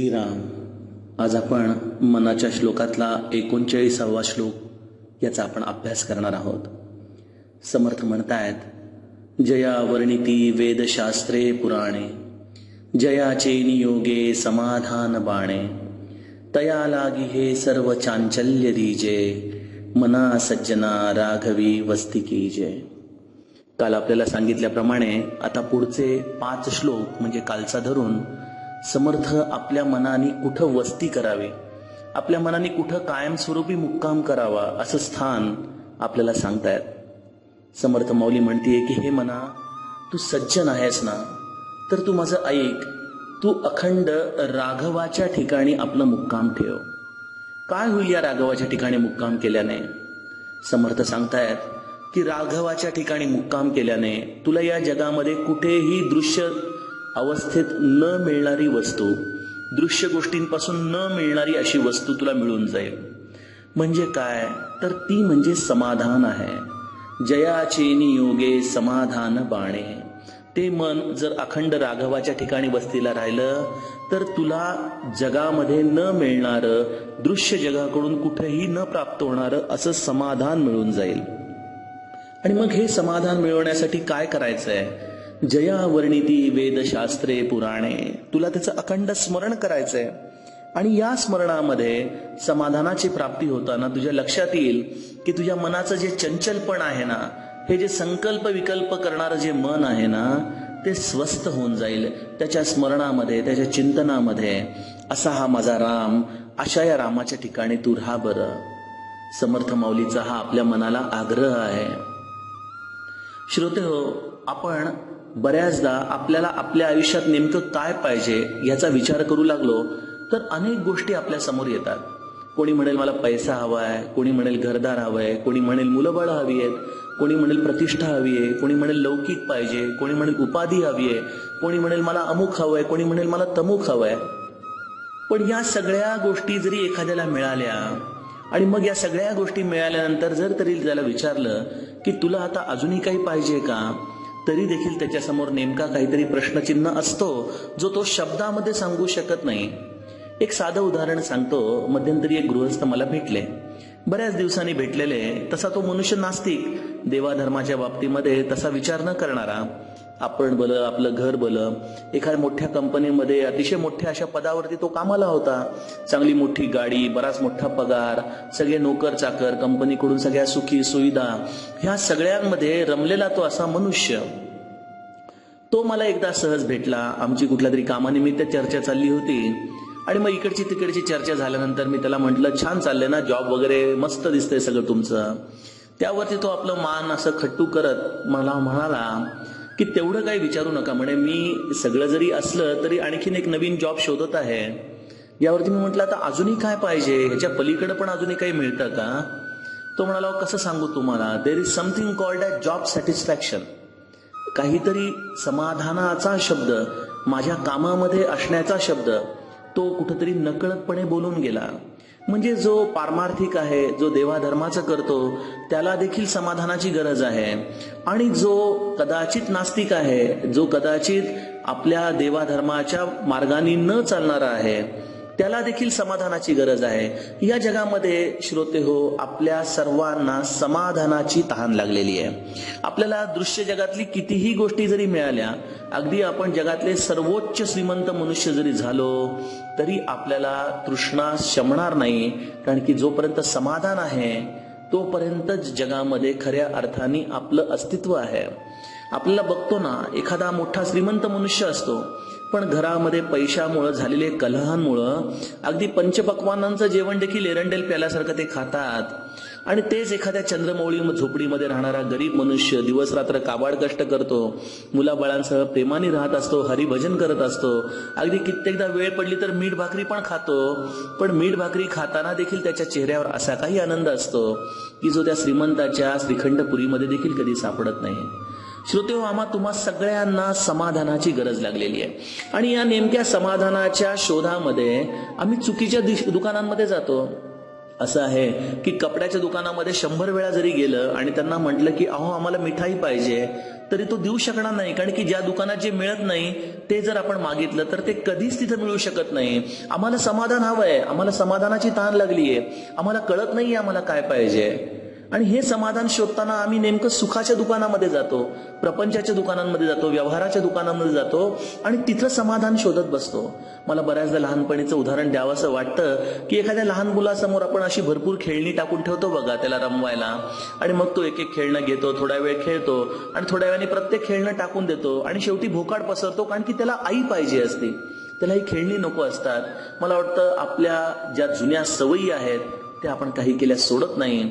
श्रीराम आज आपण मनाच्या श्लोकातला एकोणचाळीसावा श्लोक याचा आपण अभ्यास करणार आहोत. समर्थ म्हणतायत जया वर्णिती वेदशास्त्रे पुराणे जयाचे नियोगे समाधान बाणे तया लागी हे सर्व चांचल्य दीजे मना सज्जना राघवी वस्तिकी जय काल आपल्याला सांगितल्याप्रमाणे आता पुढचे पाच श्लोक म्हणजे कालचा धरून समर्थ आपल्या मनाने कुठं वस्ती करावी? आपल्या मनाने कुठं कायमस्वरूपी मुक्काम करावा असं स्थान आपल्याला सांगतायत. समर्थ माऊली म्हणतीये की हे मना तू सज्जन आहेस ना? तर तू माझं ऐक. तू अखंड राघवाच्या ठिकाणी आपलं मुक्काम ठेव. काय होईल या राघवाच्या ठिकाणी मुक्काम केल्याने? समर्थ सांगतायत की राघवाच्या ठिकाणी मुक्काम केल्याने तुला या जगामध्ये कुठेही दृश्य अवस्थेत न मिळणारी वस्तू दृश्य गोष्टींपासून न मिळणारी अशी वस्तू तुला मिळून जाईल. म्हणजे काय? तर ती म्हणजे समाधान आहे. जयाचेनी योगे समाधान बाणे. ते मन जर अखंड राघवाच्या ठिकाणी वस्तीला राहिलं तर तुला जगामध्ये न मिळणारं दृश्य जगाकडून कुठेही न प्राप्त होणारं असं समाधान मिळून जाईल. आणि मग हे समाधान मिळवण्यासाठी काय करायचं आहे जया वर्णिती वेदशास्त्रे पुराणे. तुला त्याचं अखंड स्मरण करायचंय. आणि या स्मरणामध्ये समाधानाची प्राप्ती होताना तुझ्या लक्षात येईल की तुझ्या मनाचं जे चंचलपण आहे ना हे जे संकल्प विकल्प करणारं जे मन आहे ना ते स्वस्थ होऊन जाईल. त्याच्या स्मरणामध्ये त्याच्या चिंतनामध्ये असा हा माझा राम अशा या रामाच्या ठिकाणी तू राहा बरं. समर्थ माऊलीचा हा आपल्या मनाला आग्रह आहे. श्रोते हो आपण बऱ्याचदा आपल्याला आपल्या आयुष्यात नेमकं काय पाहिजे याचा विचार करू लागलो तर अनेक गोष्टी आपल्यासमोर येतात. कोणी म्हणेल मला पैसा हवा आहे. कोणी म्हणेल घरदार हवंय कोणी म्हणेल मुलंबळ हवी आहेत. कोणी म्हणेल प्रतिष्ठा हवी आहे. कोणी म्हणेल लौकिक पाहिजे. कोणी म्हणेल उपाधी हवी आहे. कोणी म्हणेल मला अमुक हवंय कोणी म्हणेल मला तमुक आहे. पण या सगळ्या गोष्टी जरी एखाद्याला मिळाल्या आणि मग या सगळ्या गोष्टी मिळाल्यानंतर जर तरी त्याला विचारलं की तुला आता अजूनही काही पाहिजे का? तरी देखील त्याच्यासमोर नेमका काहीतरी प्रश्नचिन्ह असतो जो तो शब्दामध्ये सांगू शकत नाही. एक साधं उदाहरण सांगतो. मध्यंतरी एक गृहस्थ मला भेटले. बऱ्याच दिवसांनी भेटलेले. तसा तो मनुष्य नास्तिक. देवाधर्माच्या बाबतीमध्ये तसा विचार न करणारा. आपण बलं आपलं घर बलं एखाद्या मोठ्या कंपनीमध्ये अतिशय मोठ्या अशा पदावरती तो कामाला होता. चांगली मोठी गाडी बराच मोठा पगार सगळे नोकर चाकर कंपनीकडून सगळ्या सुखी सुविधा. ह्या सगळ्यांमध्ये रमलेला तो असा मनुष्य. तो मला एकदा सहज भेटला. आमची कुठल्या तरी कामानिमित्त चर्चा चालली होती. आणि मग इकडची तिकडची चर्चा झाल्यानंतर मी त्याला म्हटलं छान चाललंय ना जॉब वगैरे मस्त दिसतंय सगळं तुमचं. त्यावरती तो आपलं मान असं खट्टू करत मला म्हणाला की तेवढं काही विचारू नका. म्हणे मी सगळं जरी असलं तरी आणखीन एक नवीन जॉब शोधत आहे. यावरती मी म्हटलं आता अजूनही काय पाहिजे? ह्याच्या पलीकडे पण अजूनही काही मिळतं का? तो म्हणाला कसं सांगू तुम्हाला? There is something called a job satisfaction काहीतरी समाधानाचा शब्द माझ्या कामामध्ये असण्याचा शब्द तो कुठंतरी नकळतपणे बोलून गेला. म्हणजे जो पारमार्थिक आहे जो देवाधर्माचं करतो त्याला देखील समाधानाची गरज आहे. आणि जो कदाचित नास्तिक आहे जो कदाचित आपल्या देवाधर्माच्या मार्गाने न चालणारा आहे त्याला देखील समाधानाची गरज आहे. या जगामध्ये श्रोते हो आपल्या सर्वांना समाधानाची तहान लागलेली आहे. आपल्याला दृश्य जगातली कितीही गोष्टी जरी मिळाल्या अगदी आपण जगातले सर्वोच्च श्रीमंत मनुष्य जरी झालो तरी आपल्याला तृष्णा शमणार नाही कारण की जोपर्यंत समाधान आहे तोपर्यंतच जगामध्ये खऱ्या अर्थाने आपलं अस्तित्व आहे. आपल्याला बघतो ना एखादा मोठा श्रीमंत मनुष्य असतो पण घरामध्ये पैशामुळं झालेले कलहांमुळं अगदी पंचपक्वानांचं जेवण देखील एरंडेल प्याल्यासारखं ते खातात. आणि तेच एखाद्या चंद्रमौळी झोपडीमध्ये राहणारा गरीब मनुष्य दिवस रात्र काबाड कष्ट करतो मुलाबाळांसह प्रेमाने राहत असतो हरिभजन करत असतो अगदी कित्येकदा वेळ पडली तर मीठ भाकरी पण खातो पण मीठ भाकरी खाताना देखील त्याच्या चेहऱ्यावर असा काही आनंद असतो की जो त्या श्रीमंताच्या श्रीखंडपुरीमध्ये देखील कधी सापडत नाही. श्रोते हो आम्हा तुम्हा सगळ्यांना समाधानाची गरज लागलेली आहे. आणि या नेमक्या समाधानाच्या शोधामध्ये आम्ही चुकीच्या दिश- दुकानांमध्ये जातो. असं आहे की कपड्याच्या दुकानामध्ये शंभर वेळा जरी गेलं आणि त्यांना म्हटलं की अहो आम्हाला मिठाई पाहिजे तरी तो देऊ शकणार नाही. कारण की ज्या दुकानात जे मिळत नाही ते जर आपण मागितलं तर ते कधीच तिथं मिळू शकत नाही. आम्हाला समाधान हवं आहे आम्हाला समाधानाची ताण आहे आम्हाला कळत नाही आम्हाला काय पाहिजे. आणि हे समाधान शोधताना आम्ही नेमकं सुखाच्या दुकानामध्ये जातो प्रपंचाच्या दुकानांमध्ये जातो व्यवहाराच्या दुकानामध्ये जातो आणि तिथं समाधान शोधत बसतो. मला बऱ्याचदा लहानपणीचं उदाहरण द्यावंसं वाटतं की एखाद्या लहान मुलासमोर आपण अशी भरपूर खेळणी टाकून ठेवतो बघा त्याला रमवायला. आणि मग तो एक एक खेळणं घेतो थोड्या वेळ खेळतो आणि थोड्या वेळाने प्रत्येक खेळणं टाकून देतो आणि शेवटी भोकाड पसरतो कारण की त्याला आई पाहिजे असते. त्याला ही खेळणी नको असतात. मला वाटतं आपल्या ज्या जुन्या सवयी आहेत त्या आपण काही केल्या सोडत नाही.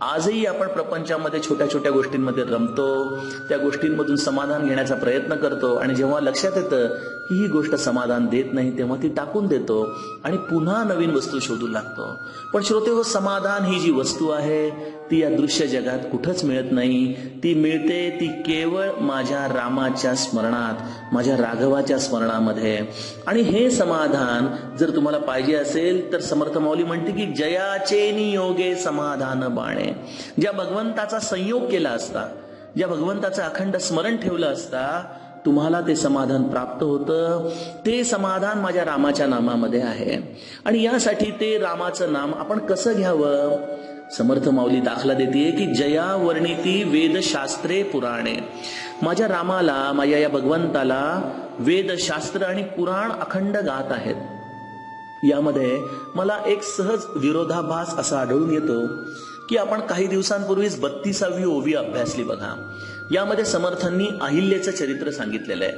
आजही आपण प्रपंचामध्ये छोट्या छोट्या गोष्टींमध्ये रमतो त्या गोष्टींमधून समाधान घेण्याचा प्रयत्न करतो आणि जेव्हा लक्षात येतं ही गोष्ट समाधान देत नाही तेव्हा ती टाकून देतो आणि पुन्हा नवीन वस्तू शोधू लागतो. पण श्रोते हो समाधान ही जी वस्तू आहे ती या दृश्य जगात कुठंच मिळत नाही. ती मिळते ती केवळ माझ्या रामाच्या स्मरणात माझ्या राघवाच्या स्मरणामध्ये. आणि हे समाधान जर तुम्हाला पाहिजे असेल तर समर्थ माऊली म्हणते की जयाचे नियोगे समाधान बाणे. ज्या भगवंताचा संयोग केला असता ज्या भगवंताचं अखंड स्मरण ठेवलं असता तुम्हाला ते समाधान प्राप्त होतं. ते समाधान माझ्या रामाच्या नामामध्ये आहे. आणि यासाठी ते रामाचं नाम आपण कसं घ्यावं? समर्थ माऊली दाखला देते की जया वर्णिती वेदशास्त्रे पुराणे. माझ्या रामाला माझ्या या भगवंताला वेदशास्त्र आणि पुराण अखंड गात आहेत. यामध्ये मला एक सहज विरोधाभास असा आढळून येतो की आपण काही दिवसांपूर्वीच बत्तीसावी ओवी अभ्यासली बघा. यामध्ये समर्थांनी अहिल्याचं चरित्र सांगितलेलं आहे.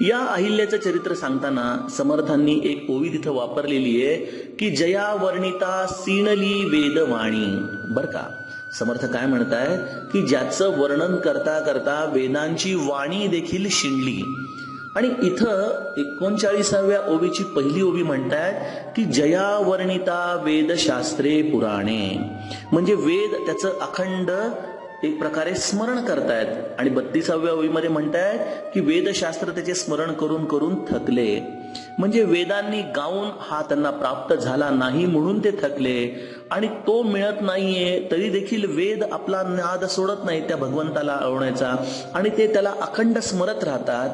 या अहिल्याचं चरित्र सांगताना समर्थांनी एक ओवी तिथं वापरलेली आहे की जया वर्णिता सीणली वेदवाणी. बर का? समर्थ काय म्हणताय? की ज्याचं वर्णन करता करता वेदांची वाणी देखील शिणली. आणि इथं एकोणचाळीसाव्या ओवीची पहिली ओवी म्हणताय की जया वर्णिता वेदशास्त्रे पुराणे. म्हणजे वेद त्याचं अखंड एक प्रकारे स्मरण करतायत. आणि बत्तीसाव्या ओळीमध्ये म्हणतायत की वेदशास्त्र त्याचे स्मरण करून करून थकले. म्हणजे वेदांनी गाऊन हा त्यांना प्राप्त झाला नाही म्हणून ते थकले. आणि तो मिळत नाहीये तरी देखील वेद आपला नाद सोडत नाही त्या भगवंताला आवण्याचा आणि ते त्याला अखंड स्मरत राहतात.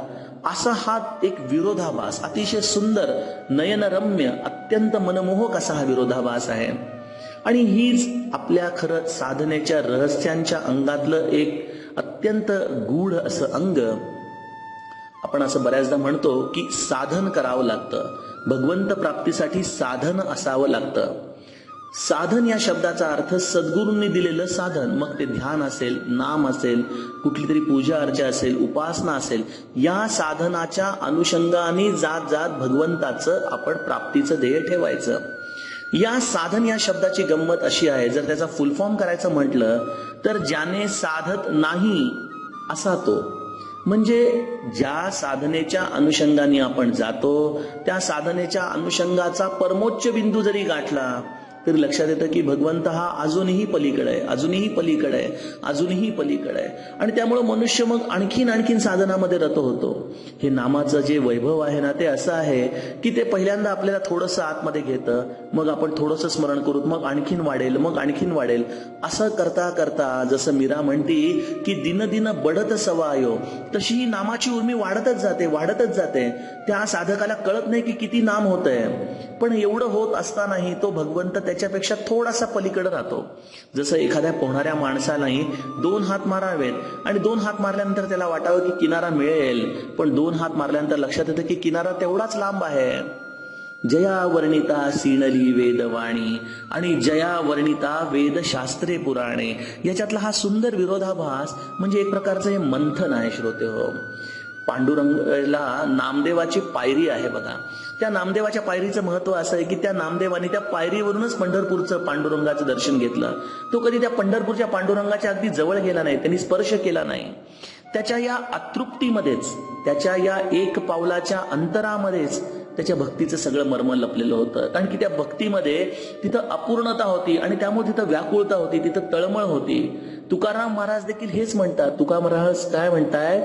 असा हा एक विरोधाभास अतिशय सुंदर नयनरम्य अत्यंत मनमोहक असा हा विरोधाभास आहे. आणि हीच आपल्या खरं साधनेच्या रहस्यांच्या अंगातलं एक अत्यंत गूढ असं अंग. आपण असं बऱ्याचदा म्हणतो की साधन करावं लागतं. भगवंत प्राप्तीसाठी साधन असावं लागतं. साधन या शब्दाचा अर्थ सद्गुरूंनी दिलेलं साधन. मग ते ध्यान असेल नाम असेल कुठली तरी पूजा अर्चा असेल उपासना असेल या साधनाच्या अनुषंगाने जात जात भगवंताचं आपण प्राप्तीचं ध्येय ठेवायचं. या साधन या शब्दाची गंमत अशी आहे जर त्याचा फुल फॉर्म करायचं म्हटलं तर ज्याने साधत नाही असा तो. म्हणजे ज्या साधनेच्या अनुषंगाने आपण जातो त्या साधनेच्या अनुषंगाचा परमोच्च बिंदू जरी गाठला तर लक्षात येतं की भगवंत हा अजूनही पलीकडे आहे अजूनही पलीकडे आहे अजूनही पलीकडे आहे. आणि त्यामुळे मनुष्य मग आणखीन आणखीन साधनामध्ये रत होतो. हे नामाचं जे वैभव आहे ना ते असं आहे की ते पहिल्यांदा आपल्याला थोडंसं आतमध्ये घेतं मग आपण थोडंसं स्मरण करू मग आणखीन वाढेल मग आणखीन वाढेल. असं करता करता जसं मीरा म्हणती की दिन दिन बढत सवायो तशी ही नामाची उर्मी वाढतच जाते वाढतच जाते. त्या साधकाला कळत नाही की किती नाम होत आहे पण एवढं होत असतानाही तो भगवंत त्याच्यापेक्षा थोडासा पलीकडे राहतो. जसं एखाद्या पोहणाऱ्या माणसालाही दोन हात मारावेत आणि दोन हात मारल्यानंतर त्याला वाटावं की किनारा मिळेल पण दोन हात मारल्यानंतर लक्षात येतं की किनारा तेवढाच लांब आहे. जया वर्णिता सीणली वेदवाणी आणि जया वर्णिता वेदशास्त्रे पुराणे. याच्यातला हा सुंदर विरोधाभास म्हणजे एक प्रकारचं हे मंथन आहे श्रोते हो पांडुरंगला नामदेवाची पायरी आहे बघा. त्या नामदेवाच्या पायरीचं महत्त्व असं आहे की त्या नामदेवाने त्या पायरीवरूनच पंढरपूरचं पांडुरंगाचं दर्शन घेतलं. तो कधी त्या पंढरपूरच्या पांडुरंगाच्या अगदी जवळ गेला नाही त्यांनी स्पर्श केला नाही. त्याच्या या अतृप्तीमध्येच त्याच्या या एक पावलाच्या अंतरामध्येच त्याच्या भक्तीचं सगळं मर्म लपलेलं होतं. कारण की त्या भक्तीमध्ये तिथं अपूर्णता होती आणि त्यामुळे तिथं व्याकुळता होती तिथं तळमळ होती. तुकाराम महाराज देखील हेच म्हणतात. तुकाराम महाराज काय म्हणताय?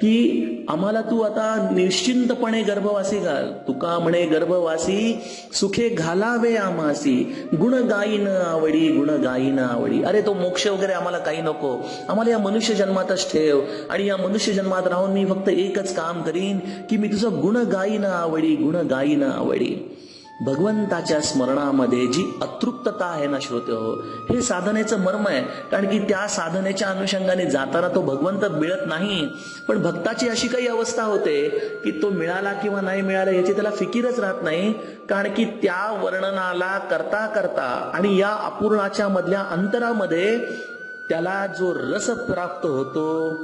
की आम्हाला तू आता निश्चिंतपणे गर्भवासी घाल. तुका म्हणे गर्भवासी सुखे घालावे आमासी गुण गायीन आवडी गुण गायीन आवडी. अरे तो मोक्ष वगैरे आम्हाला काही नको. आम्हाला या मनुष्य जन्मातच ठेव. आणि या मनुष्य जन्मात राहून मी फक्त एकच काम करीन की मी तुझं गुण गायीन आवडी गुण गायीन आवडी. भगवंताच्या स्मरणामध्ये जी अतृप्तता आहे ना श्रोते हो हे साधनेचं मर्म आहे. कारण की त्या साधनेच्या अनुषंगाने जाताना तो भगवंत मिळत नाही. पण भक्ताची अशी काही अवस्था होते की तो मिळाला किंवा नाही मिळाला याची त्याला फिकीरच राहत नाही. कारण की त्या वर्णनाला करता करता आणि या अपूर्णाच्या मधल्या अंतरामध्ये त्याला जो रस प्राप्त होतो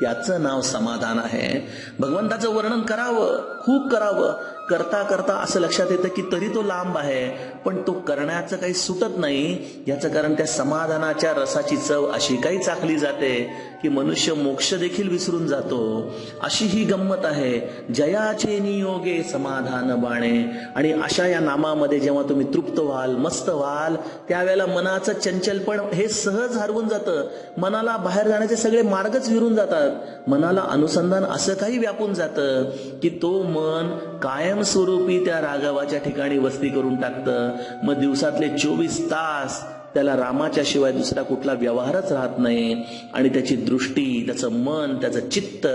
त्याचं नाव समाधान आहे. भगवंताचं वर्णन करावं. खूप करावं. करता करता असं लक्षात येतं की तरी तो लांब आहे. पण तो करण्याचं काही सुटत नाही. याचं कारण त्या समाधानाच्या रसाची चव अशी काही चाकली जाते की मनुष्य मोक्ष देखील विसरून जातो. अशी ही गंमत आहे. जयाचे नियोगे समाधान बाणे. आणि अशा या नामामध्ये जेव्हा तुम्ही तृप्त व्हाल मस्त व्हाल त्यावेळेला मनाचं चंचलपण हे सहज हरवून जातं. मनाला बाहेर जाण्याचे सगळे मार्गच विरून जातात. मनाला अनुसंधान असं काही व्यापून जातं की तो मन कायमस्वरूपी त्या राघवाच्या ठिकाणी वस्ती करून टाकतं. मग दिवसातले चोवीस तास त्याला रामाच्या शिवाय दुसरा कुठला व्यवहारच राहत नाही. आणि त्याची दृष्टी त्याचं मन त्याचं चित्त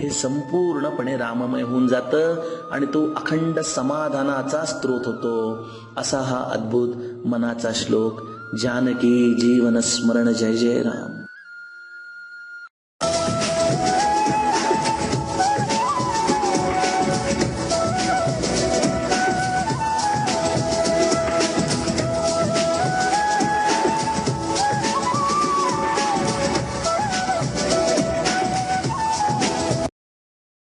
हे संपूर्णपणे राममय होऊन जातं आणि तो अखंड समाधानाचा स्रोत होतो. असा हा अद्भुत मनाचा श्लोक. जानकी जीवन स्मरण जय जय राम.